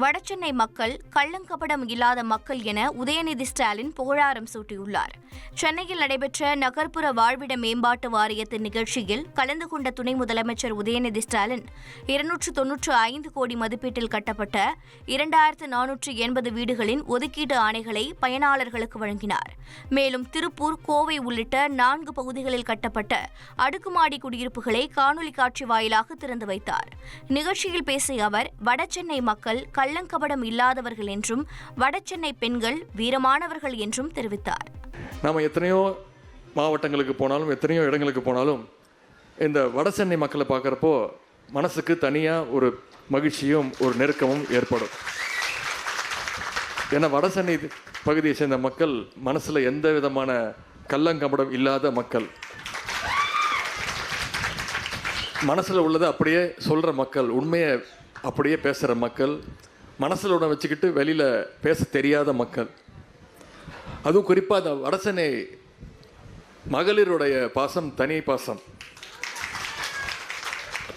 வடசென்னை மக்கள் கள்ளங்கபடம் இல்லாத மக்கள் என உதயநிதி ஸ்டாலின் புகழாரம் சூட்டியுள்ளார். சென்னையில் நடைபெற்ற நகர்ப்புற வாழ்விட மேம்பாட்டு வாரியத்தின் நிகழ்ச்சியில் கலந்து கொண்ட துணை முதலமைச்சர் உதயநிதி ஸ்டாலின் இருநூற்று தொன்னூற்று ஐந்து கோடி மதிப்பீட்டில் கட்டப்பட்ட இரண்டாயிரத்து நானூற்று எண்பது வீடுகளின் ஒதுக்கீட்டு ஆணைகளை பயனாளர்களுக்கு வழங்கினார். மேலும் திருப்பூர் கோவை உள்ளிட்ட நான்கு பகுதிகளில் கட்டப்பட்ட அடுக்குமாடி குடியிருப்புகளை காணொலி காட்சி வாயிலாக திறந்து வைத்தார். நிகழ்ச்சியில் பேசிய அவர் வடசென்னை மக்கள் கள்ளங்கபடம் இல்லாதவர்கள் என்றும் வடசென்னை பெண்கள் வீரமானவர்கள் என்றும் தெரிவித்தார். நாம் எத்தனையோ மாவட்டங்களுக்கு போனாலும் எத்தனையோ இடங்களுக்கு போனாலும் இந்த வட சென்னை மக்களை பார்க்குறப்போ மனசுக்கு தனியாக ஒரு மகிழ்ச்சியும் ஒரு நெருக்கமும் ஏற்படும். ஏன்னா வட சென்னை பகுதியை சேர்ந்த மக்கள் மனசில் எந்த விதமான கள்ளங்கபடம் இல்லாத மக்கள். மனசில் உள்ளதை அப்படியே சொல்கிற மக்கள் உண்மையை அப்படியே பேசுகிற மக்கள் மனசில் உடனே வச்சுக்கிட்டு வெளியில் பேச தெரியாத மக்கள். அதுவும் குறிப்பாக அந்த வடசென்னை மகளிருடைய பாசம் தனி பாசம்.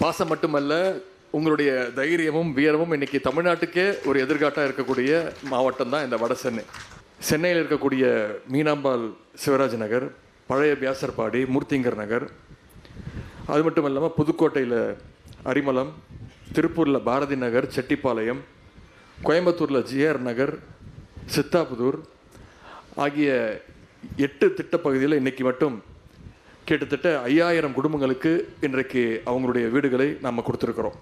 பாசம் மட்டுமல்ல உங்களுடைய தைரியமும் வீரமும் இன்னைக்கு தமிழ்நாட்டுக்கே ஒரு எதிர்காட்டாக இருக்கக்கூடிய மாவட்டம் தான் இந்த வடசென்னை சென்னையில் இருக்கக்கூடிய மீனாம்பாள் சிவராஜ் நகர் பழைய வியாசர்பாடி மூர்த்திங்கர் நகர். அது மட்டும் இல்லாமல் புதுக்கோட்டையில் அரிமலம் திருப்பூரில் பாரதி நகர் செட்டிப்பாளையம் கோயம்புத்தூரில் ஜிஆர் நகர் சித்தாபுதூர் ஆகிய எட்டு திட்டப்பகுதியில் இன்றைக்கி மட்டும் கிட்டத்தட்ட ஐயாயிரம் குடும்பங்களுக்கு இன்றைக்கு அவங்களுடைய வீடுகளை நாம் கொடுத்துருக்குறோம்.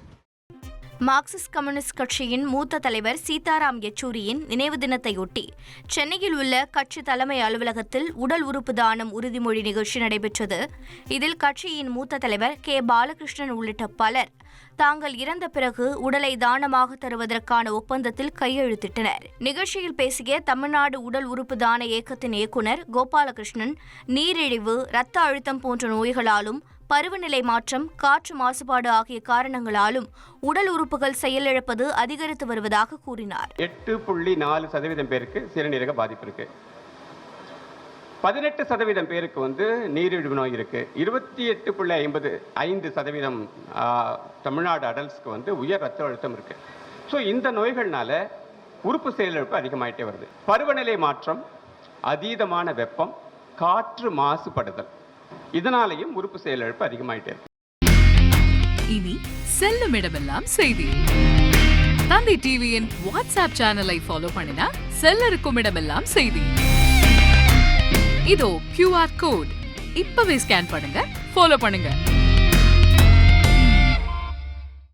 மார்க்சிஸ்ட் கம்யூனிஸ்ட் கட்சியின் மூத்த தலைவர் சீதாராம் யெச்சூரியின் நினைவு தினத்தையொட்டி சென்னையில் உள்ள கட்சி தலைமை அலுவலகத்தில் உடல் உறுப்பு தானம் உறுதிமொழி நிகழ்ச்சி நடைபெற்றது. இதில் கட்சியின் மூத்த தலைவர் கே. பாலகிருஷ்ணன் உள்ளிட்ட பலர் தாங்கள் இறந்த பிறகு உடலை தானமாக தருவதற்கான ஒப்பந்தத்தில் கையெழுத்திட்டனர். நிகழ்ச்சியில் பேசிய தமிழ்நாடு உடல் உறுப்பு தான இயக்கத்தின் இயக்குநர் கோபாலகிருஷ்ணன் நீரிழிவு இரத்த அழுத்தம் போன்ற நோய்களாலும் பருவநிலை மாற்றம் காற்று மாசுபாடு ஆகிய காரணங்களாலும் உடல் உறுப்புகள் செயலிழப்பது அதிகரித்து வருவதாக கூறினார். எட்டு புள்ளி நாலு சதவீதம் பேருக்கு சிறுநீரக பாதிப்பு இருக்கு. பதினெட்டு சதவீதம் பேருக்கு வந்து நீரிழிவு நோய் இருக்கு. இருபத்தி எட்டு புள்ளி ஐம்பது ஐந்து சதவீதம் தமிழ்நாடு அடல்ட்ஸ்க்கு வந்து உயர் ரத்த அழுத்தம் இருக்கு. ஸோ இந்த நோய்கள்னால உறுப்பு செயலிழப்பு அதிகமாயிட்டே வருது. பருவநிலை மாற்றம் அதீதமான வெப்பம் காற்று மாசுபடுதல். இதனாலேயும் உறுப்பு செயலிழப்பு அதிகமாயிட்டே இருக்கு. இனி செல்லும் இடமெல்லாம் செய்தி. தந்தி டிவியின் வாட்ஸ்அப் சேனலை ஃபாலோ பண்ணினா செல்ல இருக்கும் இடமெல்லாம் செய்தி. இதோ கியூஆர் கோட் இப்பவே ஸ்கேன் பண்ணுங்க ஃபாலோ பண்ணுங்க.